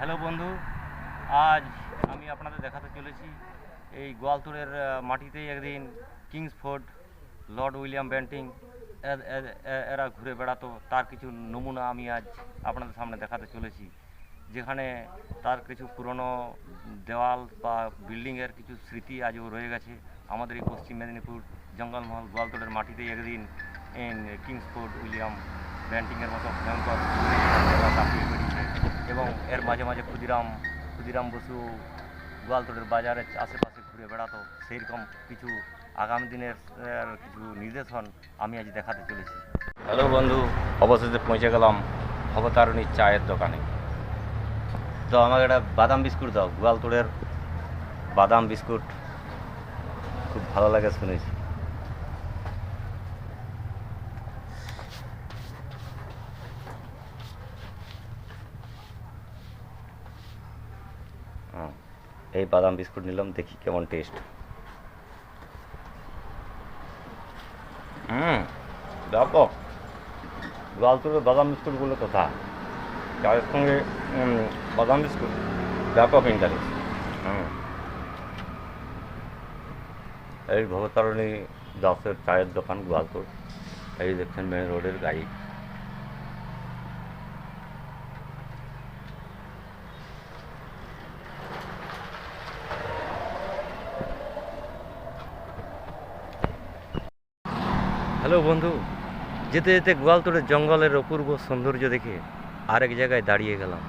Hello বন্ধু, আজ আমি আপনাদের দেখাতে চলেছি এই গোয়ালতোড়ের মাটিতেই একদিন কিংসফোর্ড লর্ড উইলিয়াম ব্যান্টিং এরা ঘুরে বেড়াতো, তার কিছু নমুনা আমি আজ আপনাদের সামনে দেখাতে চলেছি, যেখানে তার কিছু পুরনো দেওয়াল বা বিল্ডিংয়ের কিছু স্মৃতি আজও রয়ে গেছে, আমাদের এই পশ্চিম মেদিনীপুর জঙ্গলমহল গোয়ালতোড়ের মাটিতেই একদিন কিংসফোর্ড উইলিয়াম ব্যান্টিংয়ের মতো ভয়ঙ্কর বেরিয়েছে। এবং এর মাঝে মাঝে ক্ষুদিরাম ক্ষুদিরাম বসু গোয়ালতোড়ের বাজারের আশেপাশে ঘুরে বেড়াতো। সেইরকম কিছু আগামী দিনের কিছু নির্দেশন আমি আজ দেখাতে চলেছি। হ্যালো বন্ধু, অবশেষে পৌঁছে গেলাম অবতারণীর চায়ের দোকানে। তো আমাকে একটা বাদাম বিস্কুট দাও গোয়ালতোড়ের বাদাম বিস্কুট। খুব ভালো লাগে শুনেছি। হুম, এই বাদাম বিস্কুট নিলাম দেখি কেমন টেস্ট হুম দেখো গোয়ালতোড়ের বাদাম বিস্কুটগুলো কোথা চায়ের সঙ্গে বাদাম বিস্কুট ব্যাপক ইন্টারেস্ট হুম। এই ভবতারণী দাসের চায়ের দোকান গোয়ালতোড় এই দেখছেন মেন রোডের গাড়ি। হ্যালো বন্ধু, যেতে যেতে গোয়ালতোড়ের জঙ্গলের অপূর্ব সৌন্দর্য দেখে আরেক জায়গায় দাঁড়িয়ে গেলাম।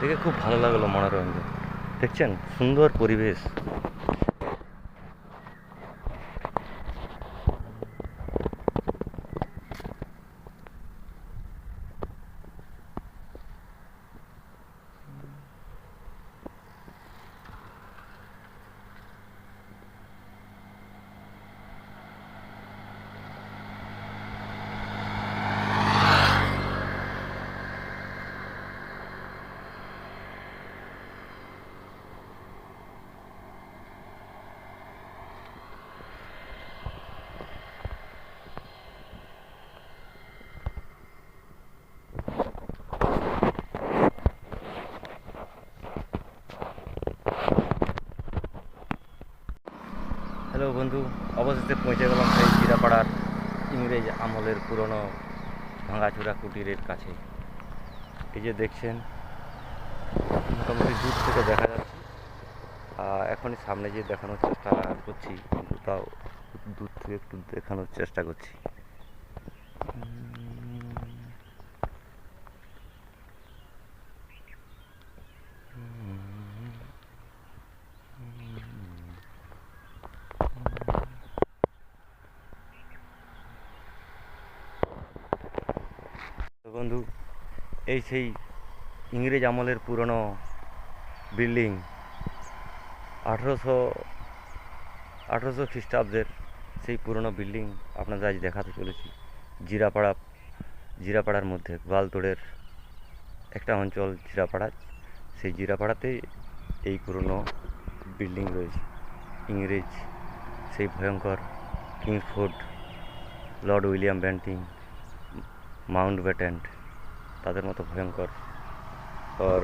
দেখে খুব ভালো লাগল মনোরঞ্জন। দেখছেন, সুন্দর পরিবেশ। হ্যালো বন্ধু, অবশেষে পৌঁছে গেলাম সেই চিরাপাড়ার ইংরেজ আমলের পুরনো ভাঙাচোরা কুটিরের কাছে। এই যে দেখছেন, মোটামুটি দূর থেকে দেখা যাচ্ছে। এখনই সামনে যে দেখানোর চেষ্টা করছি কিন্তু তাও দূর থেকে একটু দেখানোর চেষ্টা করছি। বন্ধু, এই সেই ইংরেজ আমলের পুরনো বিল্ডিং আঠেরোশো আঠেরোশো খ্রিস্টাব্দের সেই পুরনো বিল্ডিং আপনাদের আজ দেখাতে চলেছি। জিরাপাড়া, জিরাপাড়ার মধ্যে, গোয়ালতোড়ের একটা অঞ্চল জিরাপাড়া। সেই জিরাপাড়াতেই এই পুরনো বিল্ডিং রয়েছে। ইংরেজ সেই ভয়ঙ্কর Kingsford lord William Bentinck Mountbatten তাদের মতো ভয়ঙ্কর। আর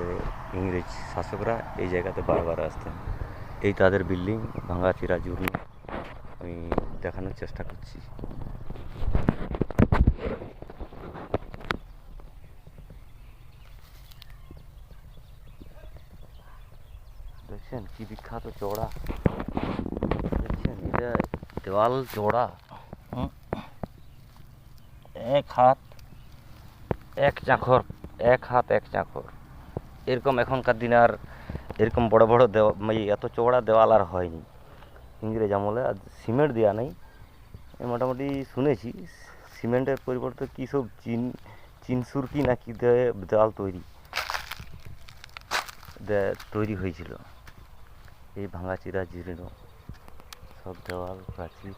ইংরেজ শাসকরা এই জায়গাতে বারবার আসতেন। এই তাদের বিল্ডিং ভাঙা চিরা জুড়ি আমি দেখানোর চেষ্টা করছি। দেখছেন কি বিখ্যাত চওড়া? দেখছেন এটা দেওয়াল চওড়া। এক হাত এক চাঁখর এক হাত এক চাঁখর এরকম এখনকার দিনে আর এরকম বড় বড় দেওয়া মানে এত চওড়া দেওয়াল আর হয়নি। ইংরেজ আমলে আর সিমেন্ট দেওয়া নেই। মোটামুটি শুনেছি, সিমেন্টের পরিবর্তে কী সব চিন চিনসুরকি না কি দেওয়াল তৈরি তৈরি হয়েছিল। এই ভাঙাচিরা জীর্ণ সব দেওয়াল, প্রাচীর,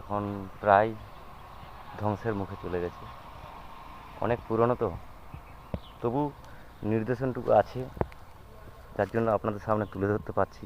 এখন প্রায় ধ্বংসের মুখে চলে গেছে। অনেক পুরনো তো। তবু নির্দেশনটুকু আছে যার জন্য আপনাদের সামনে তুলে ধরতে পারছি।